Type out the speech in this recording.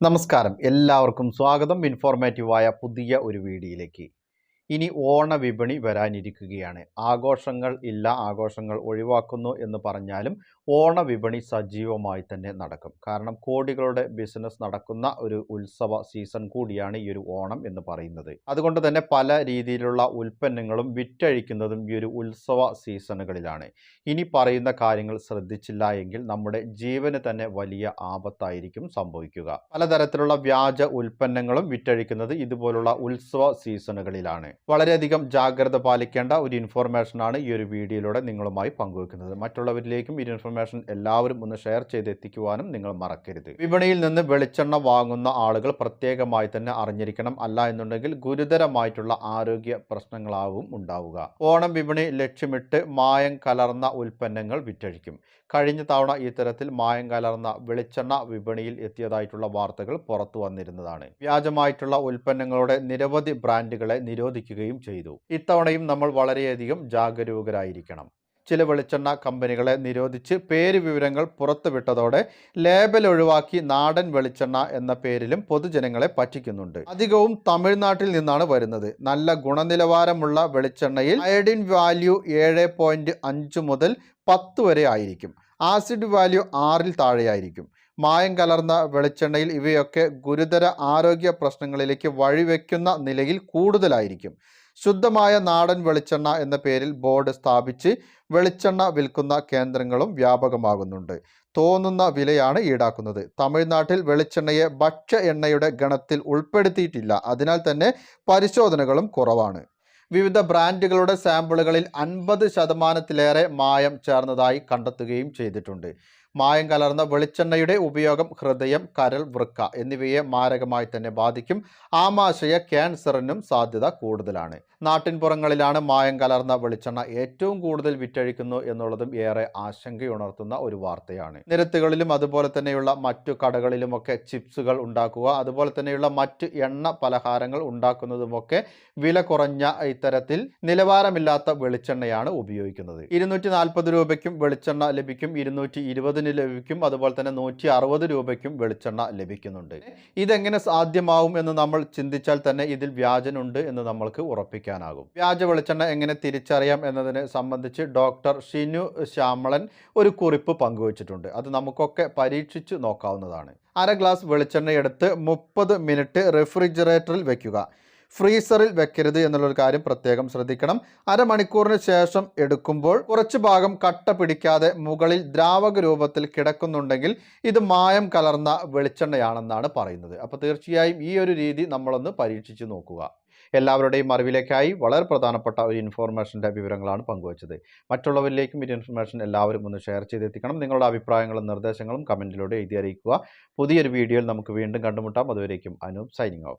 നമസ്കാരം. എല്ലാവർക്കും സ്വാഗതം. ഇൻഫോർമേറ്റീവായ പുതിയ ഒരു വീഡിയോയിലേക്ക്. ഇനി ഓണ ഓണവിപണി വരാനിരിക്കുകയാണ്. ആഘോഷങ്ങൾ ഇല്ല ആഘോഷങ്ങൾ ഒഴിവാക്കുന്നു എന്ന് പറഞ്ഞാലും ഓണവിപണി സജീവമായി തന്നെ നടക്കും. കാരണം കോടികളുടെ ബിസിനസ് നടക്കുന്ന ഒരു ഉത്സവ സീസൺ കൂടിയാണ് ഈ ഒരു ഓണം എന്ന് പറയുന്നത്. അതുകൊണ്ട് തന്നെ പല രീതിയിലുള്ള ഉൽപ്പന്നങ്ങളും വിറ്റഴിക്കുന്നതും ഈ ഒരു ഉത്സവ സീസണുകളിലാണ്. ഇനി പറയുന്ന കാര്യങ്ങൾ ശ്രദ്ധിച്ചില്ല എങ്കിൽ നമ്മുടെ ജീവന് തന്നെ വലിയ ആപത്തായിരിക്കും സംഭവിക്കുക. പലതരത്തിലുള്ള വ്യാജ ഉൽപ്പന്നങ്ങളും വിറ്റഴിക്കുന്നത് ഇതുപോലുള്ള ഉത്സവ സീസണുകളിലാണ്. വളരെയധികം ജാഗ്രത പാലിക്കേണ്ട ഒരു ഇൻഫോർമേഷനാണ് ഈ ഒരു വീഡിയോയിലൂടെ നിങ്ങളുമായി പങ്കുവെക്കുന്നത്. മറ്റുള്ളവരിലേക്കും ഈ ഇൻഫർമേഷൻ എല്ലാവരും ഒന്ന് ഷെയർ ചെയ്ത് എത്തിക്കുവാനും നിങ്ങൾ മറക്കരുത്. വിപണിയിൽ നിന്ന് വെളിച്ചെണ്ണ വാങ്ങുന്ന ആളുകൾ പ്രത്യേകമായി തന്നെ അറിഞ്ഞിരിക്കണം. അല്ല എന്നുണ്ടെങ്കിൽ ഗുരുതരമായിട്ടുള്ള ആരോഗ്യ പ്രശ്നങ്ങളാവും ഉണ്ടാവുക. ഓണം വിപണി ലക്ഷ്യമിട്ട് മായം കലർന്ന ഉൽപ്പന്നങ്ങൾ വിറ്റഴിക്കും. കഴിഞ്ഞ തവണ ഇത്തരത്തിൽ മായം കലർന്ന വെളിച്ചെണ്ണ വിപണിയിൽ എത്തിയതായിട്ടുള്ള വാർത്തകൾ പുറത്തു വന്നിരുന്നതാണ്. വ്യാജമായിട്ടുള്ള ഉൽപ്പന്നങ്ങളുടെ നിരവധി ബ്രാൻഡുകളെ നിരോധിക്കുകയും ചെയ്തു. ഇത്തവണയും നമ്മൾ വളരെയധികം ജാഗരൂകരായിരിക്കണം. ചില വെളിച്ചെണ്ണ കമ്പനികളെ നിരോധിച്ച് പേര് വിവരങ്ങൾ പുറത്തുവിട്ടതോടെ ലേബൽ ഒഴിവാക്കി നാടൻ വെളിച്ചെണ്ണ എന്ന പേരിലും പൊതുജനങ്ങളെ പറ്റിക്കുന്നുണ്ട്. അധികവും തമിഴ്നാട്ടിൽ നിന്നാണ് വരുന്നത്. നല്ല ഗുണനിലവാരമുള്ള വെളിച്ചെണ്ണയിൽ അയഡിൻ വാല്യൂ ഏഴ് മുതൽ പത്ത് വരെ ആയിരിക്കും. ആസിഡ് വാല്യൂ ആറിൽ താഴെയായിരിക്കും. മായം കലർന്ന വെളിച്ചെണ്ണയിൽ ഇവയൊക്കെ ഗുരുതര ആരോഗ്യ പ്രശ്നങ്ങളിലേക്ക് വഴിവെക്കുന്ന നിലയിൽ കൂടുതലായിരിക്കും. ശുദ്ധമായ നാടൻ വെളിച്ചെണ്ണ എന്ന പേരിൽ ബോർഡ് സ്ഥാപിച്ച് വെളിച്ചെണ്ണ വിൽക്കുന്ന കേന്ദ്രങ്ങളും വ്യാപകമാകുന്നുണ്ട്. തോന്നുന്ന വിലയാണ് ഈടാക്കുന്നത്. തമിഴ്നാട്ടിൽ വെളിച്ചെണ്ണയെ ഭക്ഷ്യ എണ്ണയുടെ ഗണത്തിൽ ഉൾപ്പെടുത്തിയിട്ടില്ല. അതിനാൽ തന്നെ പരിശോധനകളും കുറവാണ്. വിവിധ ബ്രാൻഡുകളുടെ സാമ്പിളുകളിൽ അൻപത് ശതമാനത്തിലേറെ മായം ചേർന്നതായി കണ്ടെത്തുകയും ചെയ്തിട്ടുണ്ട്. മായം കലർന്ന വെളിച്ചെണ്ണയുടെ ഉപയോഗം ഹൃദയം കരൾ വൃക്ക എന്നിവയെ മാരകമായി തന്നെ ബാധിക്കും. ആമാശയ ക്യാൻസറിനും സാധ്യത കൂടുതലാണ്. നാട്ടിൻപുറങ്ങളിലാണ് മായം കലർന്ന വെളിച്ചെണ്ണ ഏറ്റവും കൂടുതൽ വിറ്റഴിക്കുന്നു എന്നുള്ളതും ഏറെ ആശങ്കയുണർത്തുന്ന ഒരു വാർത്തയാണ്. നിരത്തുകളിലും അതുപോലെ തന്നെയുള്ള മറ്റു കടകളിലുമൊക്കെ ചിപ്സുകൾ ഉണ്ടാക്കുക അതുപോലെ തന്നെയുള്ള മറ്റ് എണ്ണ പലഹാരങ്ങൾ ഉണ്ടാക്കുന്നതുമൊക്കെ വില കുറഞ്ഞ ഇത്തരത്തിൽ നിലവാരമില്ലാത്ത വെളിച്ചെണ്ണയാണ് ഉപയോഗിക്കുന്നത്. ഇരുന്നൂറ്റി നാൽപ്പത് രൂപയ്ക്കും വെളിച്ചെണ്ണ ലഭിക്കും. ഇരുന്നൂറ്റി ഇരുപതിന് ലഭിക്കും അതുപോലെ തന്നെ നൂറ്റി അറുപത് രൂപയ്ക്കും വെളിച്ചെണ്ണ ലഭിക്കുന്നുണ്ട്. ഇതെങ്ങനെ സാധ്യമാവും എന്ന് നമ്മൾ ചിന്തിച്ചാൽ തന്നെ ഇതിൽ വ്യാജനുണ്ട് എന്ന് നമ്മൾക്ക് ഉറപ്പിക്കാനാകും. വ്യാജ വെളിച്ചെണ്ണ എങ്ങനെ തിരിച്ചറിയാം എന്നതിനെ സംബന്ധിച്ച് ഡോക്ടർ ഷിനു ശ്യാമളൻ ഒരു കുറിപ്പ് പങ്കുവച്ചിട്ടുണ്ട്. അത് നമുക്കൊക്കെ പരീക്ഷിച്ച് നോക്കാവുന്നതാണ്. അര ഗ്ലാസ് വെളിച്ചെണ്ണ എടുത്ത് മുപ്പത് മിനിറ്റ് റെഫ്രിജറേറ്ററിൽ വെക്കുക. ഫ്രീസറിൽ വെക്കരുത് എന്നുള്ളൊരു കാര്യം പ്രത്യേകം ശ്രദ്ധിക്കണം. അരമണിക്കൂറിന് ശേഷം എടുക്കുമ്പോൾ കുറച്ച് ഭാഗം കട്ട പിടിക്കാതെ മുകളിൽ ദ്രാവക രൂപത്തിൽ കിടക്കുന്നുണ്ടെങ്കിൽ ഇത് മായം കലർന്ന വെളിച്ചെണ്ണയാണെന്നാണ് പറയുന്നത്. അപ്പോൾ തീർച്ചയായും ഈ ഒരു രീതി നമ്മളൊന്ന് പരീക്ഷിച്ച് നോക്കുക. എല്ലാവരുടെയും അറിവിലേക്കായി വളരെ പ്രധാനപ്പെട്ട ഒരു ഇൻഫോർമേഷന്റെ വിവരങ്ങളാണ് പങ്കുവച്ചത്. മറ്റുള്ളവരിലേക്കും ഈ ഇൻഫർമേഷൻ എല്ലാവരും ഒന്ന് ഷെയർ ചെയ്തെത്തിക്കണം. നിങ്ങളുടെ അഭിപ്രായങ്ങളും നിർദ്ദേശങ്ങളും കമന്റിലൂടെ എഴുതി അറിയിക്കുക. പുതിയൊരു വീഡിയോയിൽ നമുക്ക് വീണ്ടും കണ്ടുമുട്ടാം. അതുവരേക്കും അനൂപ് സൈനിങ് ഓഫ്.